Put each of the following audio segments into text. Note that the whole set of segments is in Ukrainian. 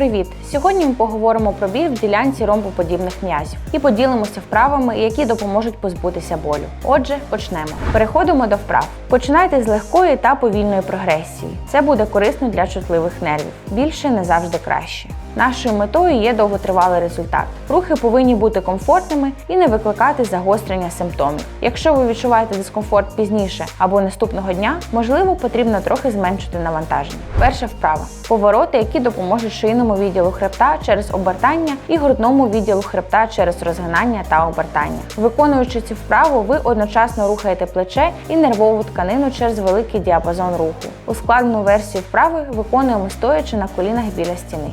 Привіт! Сьогодні ми поговоримо про біль в ділянці ромбоподібних м'язів і поділимося вправами, які допоможуть позбутися болю. Отже, почнемо. Переходимо до вправ. Починайте з легкої та повільної прогресії. Це буде корисно для чутливих нервів. Більше не завжди краще. Нашою метою є довготривалий результат. Рухи повинні бути комфортними і не викликати загострення симптомів. Якщо ви відчуваєте дискомфорт пізніше або наступного дня, можливо, потрібно трохи зменшити навантаження. Перша вправа повороти, які допоможуть шийному відділу хребта через обертання і грудному відділу хребта через розгинання та обертання. Виконуючи цю вправу, ви одночасно рухаєте плече і нервову тканину через великий діапазон руху. Ускладнену версію вправи виконуємо стоячи на колінах біля стіни.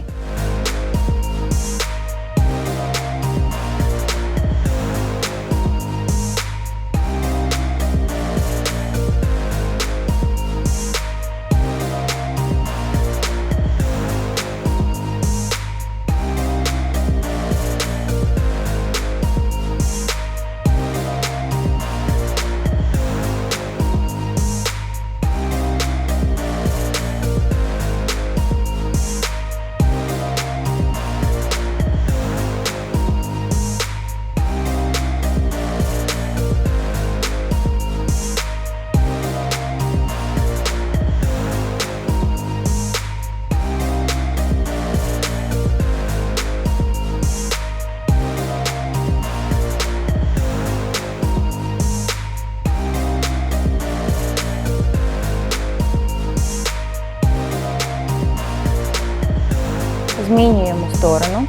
Змінюємо сторону.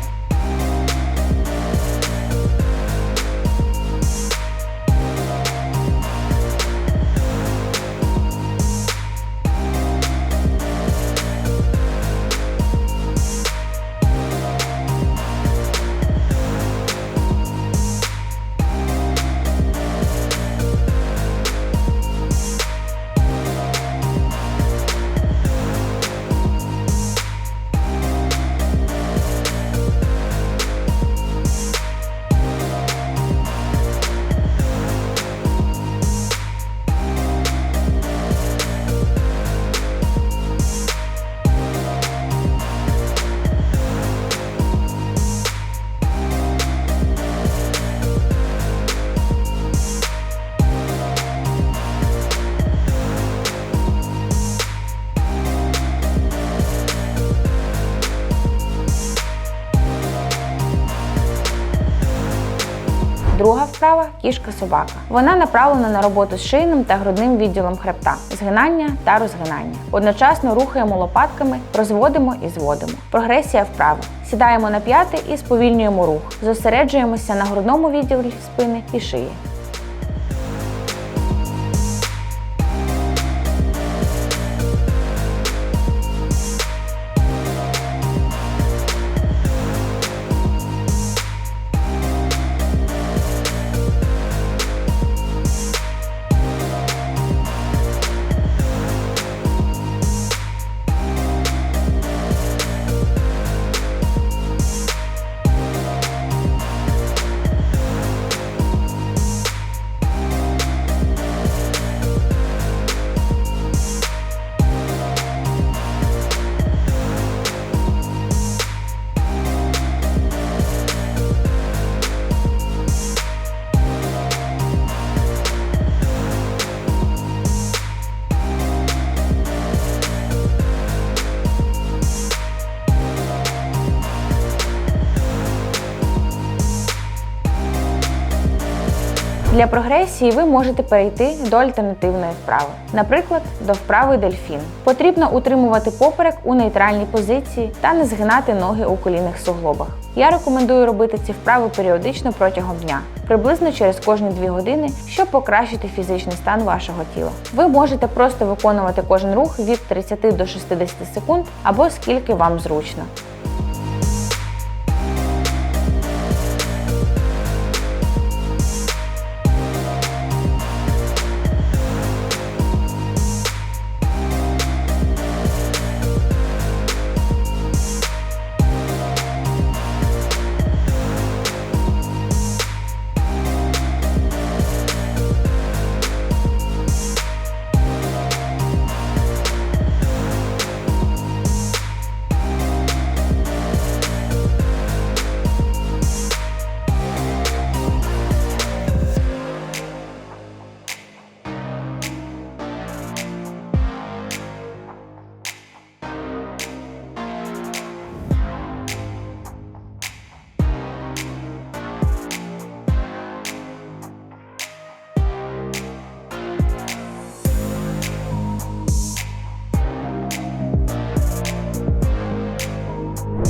Друга вправа кішка собака. Вона направлена на роботу з шийним та грудним відділом хребта, згинання та розгинання. Одночасно рухаємо лопатками, розводимо і зводимо. Прогресія вправи. Сідаємо на п'яти і сповільнюємо рух. Зосереджуємося на грудному відділі спини і шиї. Для прогресії ви можете перейти до альтернативної вправи, наприклад, до вправи дельфін. Потрібно утримувати поперек у нейтральній позиції та не згинати ноги у колінних суглобах. Я рекомендую робити ці вправи періодично протягом дня, приблизно через кожні 2 години, щоб покращити фізичний стан вашого тіла. Ви можете просто виконувати кожен рух від 30 до 60 секунд або скільки вам зручно.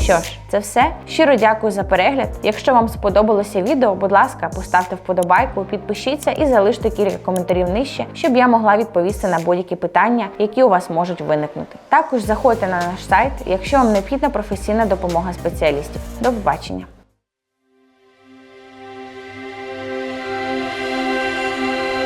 Що ж, це все. Щиро дякую за перегляд. Якщо вам сподобалося відео, будь ласка, поставте вподобайку, підпишіться і залиште кілька коментарів нижче, щоб я могла відповісти на будь-які питання, які у вас можуть виникнути. Також заходьте на наш сайт, якщо вам необхідна професійна допомога спеціалістів. До побачення!